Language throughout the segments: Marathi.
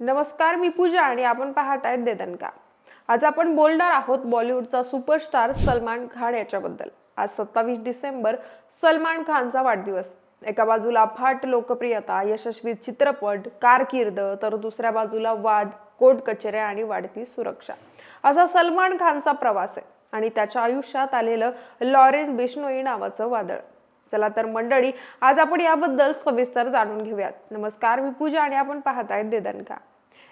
नमस्कार मी पूजा आणि आपण पाहत आहेत देदनका आज आपण बोलणार आहोत बॉलिवूडचा सुपरस्टार सलमान खान याच्याबद्दल. आज सत्तावीस डिसेंबर सलमान खानचा वाढदिवस. एका बाजूला फाट लोकप्रियता यशस्वी चित्रपट कारकीर्द तर दुसऱ्या बाजूला वाद कोर्ट कचेऱ्या आणि वाढती सुरक्षा. असा सलमान खानचा प्रवास आहे आणि त्याच्या आयुष्यात आलेलं लॉरेन्स बिश्नोई नावाचं वादळ. चला तर मंडळी आज आपण याबद्दल सविस्तर जाणून घेऊयात. नमस्कार मी पूजा आणि आपण पाहत आहेत देदनका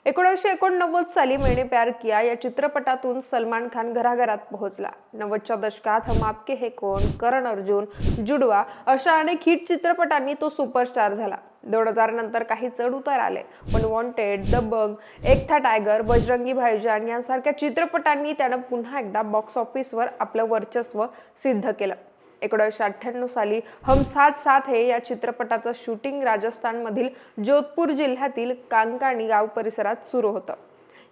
एकोणीसशे एकोणनव्वद साली मैने प्यार किया या चित्रपटातून सलमान खान घराघरात पोहोचला. नव्वदच्या दशकात हम आपके हे कोण? करण अर्जुन जुडवा अशा अनेक हिट चित्रपटांनी तो सुपरस्टार झाला. दोन हजार नंतर काही चढ उतार आले पण वॉन्टेड दबंग एकथा टायगर बजरंगी भाईजान यांसारख्या चित्रपटांनी त्यानं पुन्हा एकदा बॉक्स ऑफिसवर आपलं वर्चस्व सिद्ध केलं. एकोणीसशे अठ्ठ्याण्णव साली हम साथ साथ हे या चित्रपटाचं शूटिंग राजस्थानमधील जोधपूर जिल्ह्यातील कांकाणी गाव परिसरात सुरू होतं.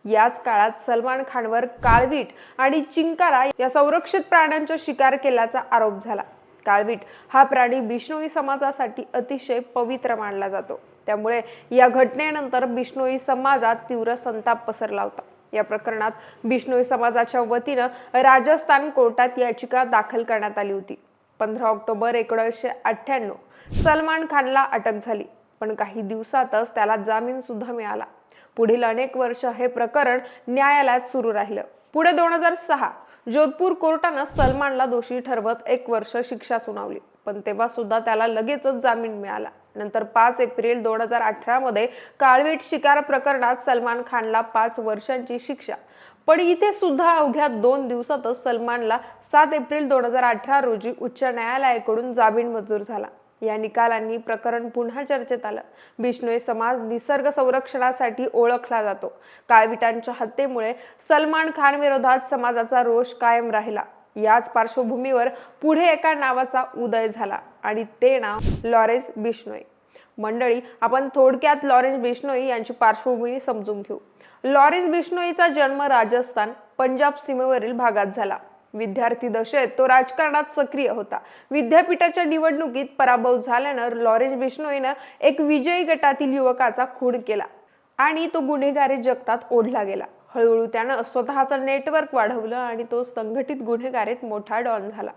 याच काळात सलमान खानवर काळवीट आणि चिंकारा या संरक्षित प्राण्यांचा शिकार केल्याचा आरोप झाला. काळवीट हा प्राणी बिष्णोई समाजासाठी अतिशय पवित्र मानला जातो. त्यामुळे या घटनेनंतर बिष्णोई समाजात तीव्र संताप पसरला होता. या प्रकरणात बिष्णोई समाजाच्या वतीनं राजस्थान कोर्टात याचिका दाखल करण्यात आली होती. पंधरा ऑक्टोबर एकोणीसशे अठ्ठ्याण्णव. सलमान खानला अटक झाली पण काही दिवसातच त्याला जामीन सुद्धा मिळाला. पुढील अनेक वर्ष हे प्रकरण न्यायालयात सुरू राहिलं. पुढे दोन हजार सहा जोधपूर कोर्टानं सलमानला दोषी ठरवत एक वर्ष शिक्षा सुनावली पण तेव्हा सुद्धा त्याला लगेचच जामीन मिळाला. नंतर पाच एप्रिल दोन हजार अठरा मध्ये काळवीट शिकार प्रकरणात सलमान खानला पाच वर्षांची शिक्षा. पण इथे सुद्धा अवघ्या दोन दिवसातच सलमानला सात एप्रिल दोन हजार अठरा रोजी उच्च न्यायालयाकडून जामीन मंजूर झाला. या निकालांनी प्रकरण पुन्हा चर्चेत आलं. बिष्णोई समाज निसर्ग संरक्षणासाठी ओळखला जातो. काळविटांच्या हत्येमुळे सलमान खान विरोधात समाजाचा रोष कायम राहिला. याच पार्श्वभूमीवर पुढे एका नावाचा उदय झाला आणि ते नाव लॉरेन्स बिष्णोई मंडळी आपण थोडक्यात लॉरेन्स बिश्नोई यांची पार्श्वभूमी समजून घेऊ. लॉरेन्स बिश्नोईचा जन्म राजस्थान पंजाब सीमेवरील भागात झाला. विद्यार्थी दशेत तो राजकारणात सक्रिय होता. विद्यापीठाच्या निवडणुकीत पराभव झाल्यानं लॉरेन्स बिश्नोईनं एक विजयी गटातील युवकाचा खून केला आणि तो गुन्हेगारी जगतात ओढला गेला. हळूहळू त्यानं स्वतःचं नेटवर्क वाढवलं आणि तो संघटित गुन्हेगारीत मोठा डॉन झाला.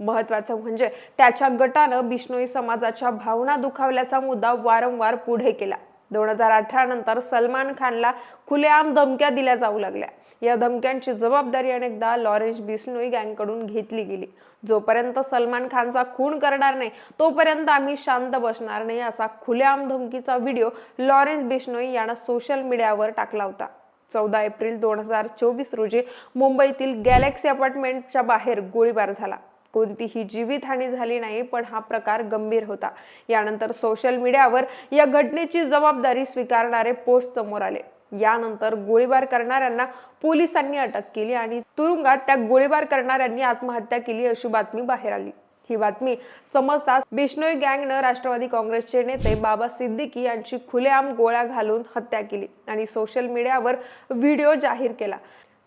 महत्वाचं म्हणजे त्याच्या गटानं बिष्णोई समाजाच्या भावना दुखावल्याचा मुद्दा वारंवार पुढे केला. दोन हजार अठरा नंतर सलमान खानला खुलेआम धमक्या दिल्या जाऊ लागल्या. या धमक्यांची जबाबदारी अनेकदा लॉरेन्स बिस्नोई गँगकडून घेतली गेली. जोपर्यंत सलमान खानचा खून करणार नाही तोपर्यंत आम्ही शांत बसणार नाही असा खुलेआम धमकीचा व्हिडिओ लॉरेन्स बिस्नोई यानं सोशल मीडियावर टाकला होता. चौदा एप्रिल दोन हजार चोवीस रोजी मुंबईतील गॅलेक्सी अपार्टमेंटच्या बाहेर गोळीबार झाला. कोणतीही जीवितहानी झाली नाही पण हा प्रकार गंभीर होता. यानंतर सोशल मीडियावर या घटनेची जबाबदारी स्वीकारणारे पोस्ट समोर आले. यानंतर गोळीबार करणाऱ्यांना पोलिसांनी अटक केली आणि तुरुंगात त्या गोळीबार करणाऱ्यांनी आत्महत्या केली अशी बातमी बाहेर आली. ही बातमी समजताच बिश्नोई गँगनं राष्ट्रवादी काँग्रेसचे नेते बाबा सिद्दीकी यांची खुलेआम गोळ्या घालून हत्या केली आणि सोशल मीडियावर व्हिडिओ जाहीर केला.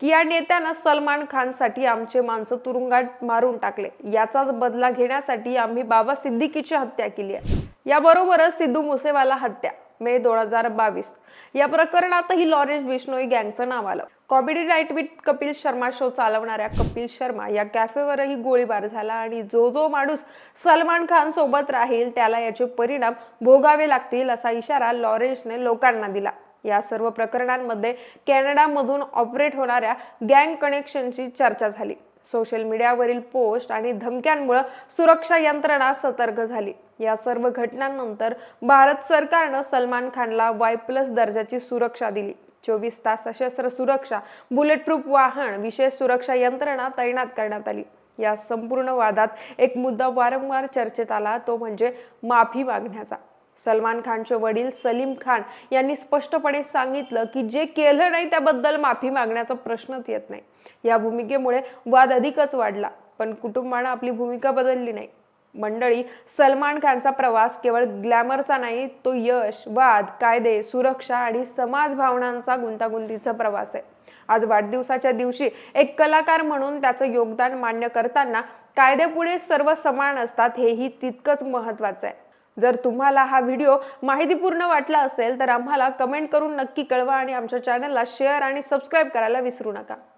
की या नेत्यानं सलमान खानसाठी आमचे माणसं तुरुंगात मारून टाकले. याचाच बदला घेण्यासाठी आम्ही बाबा सिद्दीकीची हत्या केली आहे. याबरोबरच सिद्धू मुसेवाला हत्या. मे दोन हजार बावीस. या प्रकरणातही लॉरेन्स बिश्नोई गँगचं नाव आलं. Comedy night with Kapil Sharma show चालवणाऱ्या कपिल शर्मा या कॅफेवरही गोळीबार झाला आणि जो जो माणूस सलमान खान सोबत राहील त्याला याचे परिणाम भोगावे लागतील असा इशारा लॉरेन्सने लोकांना दिला. या सर्व प्रकरणांमध्ये कॅनडामधून ऑपरेट होणाऱ्या गँग कनेक्शनची चर्चा झाली. सोशल मीडियावरील पोस्ट आणि धमक्यांमुळे सुरक्षा यंत्रणा सतर्क झाली. या सर्व घटनांनंतर भारत सरकारनं सलमान खानला वाय प्लस दर्जाची सुरक्षा दिली. चोवीस तास सशस्त्र सुरक्षा बुलेट प्रूफ वाहन विशेष सुरक्षा यंत्रणा तैनात करण्यात आली. या संपूर्ण वादात एक मुद्दा वारंवार चर्चेत आला तो म्हणजे माफी मागण्याचा. सलमान खानचे वडील सलीम खान यांनी स्पष्टपणे सांगितलं की जे केलं नाही त्याबद्दल माफी मागण्याचा प्रश्नच येत नाही. या भूमिकेमुळे वाद अधिकच वाढला पण कुटुंबानं आपली भूमिका बदलली नाही. मंडळी सलमान खानचा प्रवास केवळ ग्लॅमरचा नाही तो यश वाद कायदे सुरक्षा आणि समाज भावनांचा गुंतागुंतीचा प्रवास आहे. आज वाढदिवसाच्या दिवशी एक कलाकार म्हणून त्याचं योगदान मान्य करताना कायद्यापुढे सर्व समान असतात हेही तितकंच महत्वाचं आहे. जर तुम्हाला हा व्हिडिओ माहितीपूर्ण वाटला असेल तर आम्हाला कमेंट करून नक्की कळवा आणि आमच्या चॅनलला शेअर आणि सबस्क्राईब करायला विसरू नका.